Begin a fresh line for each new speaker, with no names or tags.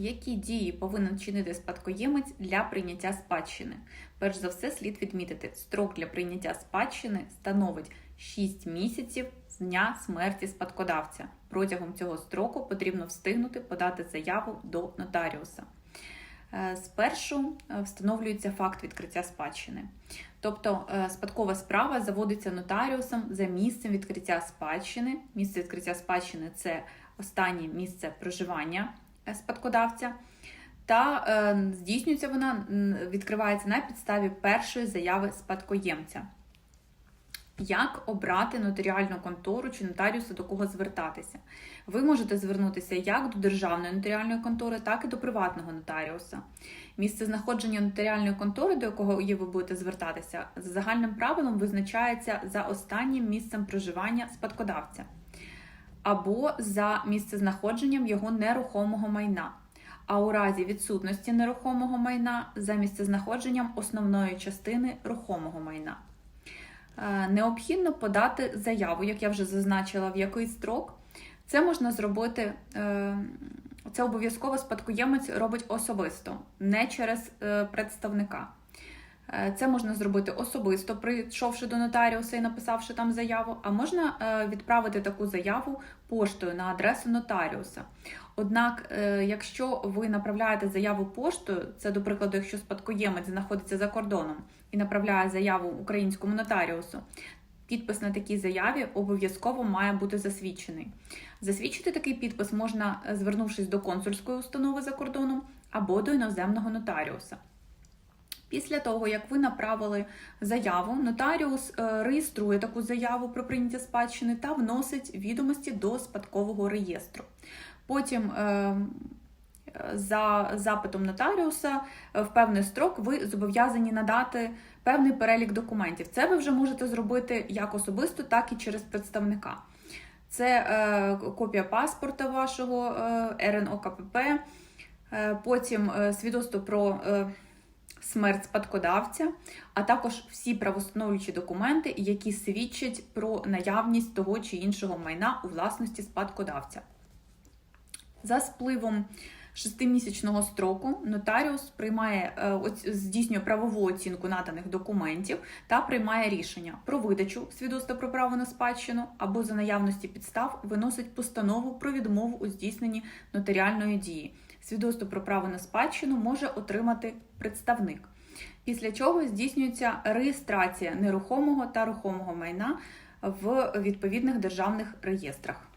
Які дії повинен вчинити спадкоємець для прийняття спадщини? Перш за все, слід відмітити, строк для прийняття спадщини становить 6 місяців з дня смерті спадкодавця. Протягом цього строку потрібно встигнути подати заяву до нотаріуса. Е, Спершу е, встановлюється факт відкриття спадщини. Тобто е, спадкова справа заводиться нотаріусом за місцем відкриття спадщини. Місце відкриття спадщини це останнє місце проживання спадкодавця. Та е, здійснюється вона, відкривається на підставі першої заяви спадкоємця. Як обрати нотаріальну контору чи нотаріуса до кого звертатися? Ви можете звернутися як до державної нотаріальної контори, так і до приватного нотаріуса. Місце знаходження нотаріальної контори, до якого ви будете звертатися, за загальним правилом визначається за останнім місцем проживання спадкодавця або за місцезнаходженням його нерухомого майна. А у разі відсутності нерухомого майна за місцезнаходженням основної частини рухомого майна. Е, Необхідно подати заяву, як я вже зазначила, в який строк. Це можна зробити, е, це обов'язково спадкоємець робить особисто, не через е, представника. Е, Це можна зробити особисто, прийшовши до нотаріуса і написавши там заяву, а можна е, відправити таку заяву поштою на адресу нотаріуса. Однак, е, якщо ви направляєте заяву поштою, це до прикладу, якщо спадкоємець знаходиться за кордоном і направляє заяву українському нотаріусу, підпис на такій заяві обов'язково має бути засвідчений. Засвідчити такий підпис можна, звернувшись до консульської установи за кордоном або до іноземного нотаріуса. Після того, як ви направили заяву, нотаріус е, реєструє таку заяву про прийняття спадщини та вносить відомості до спадкового реєстру. Потім е, за запитом нотаріуса е, в певний строк ви зобов'язані надати певний перелік документів. Це ви вже можете зробити як особисто, так і через представника. Це копія паспорта вашого РНОКПП, потім свідоцтво про смерть спадкодавця, а також всі правостановлюючі документи, які свідчать про наявність того чи іншого майна у власності спадкодавця. За спливом шестимісячного строку нотаріус приймає е, здійснює правову оцінку наданих документів та приймає рішення про видачу свідоцтва про право на спадщину або за наявності підстав виносить постанову про відмову у здійсненні нотаріальної дії. Свідоцтво про право на спадщину може отримати представник. Після чого здійснюється реєстрація нерухомого та рухомого майна в відповідних державних реєстрах.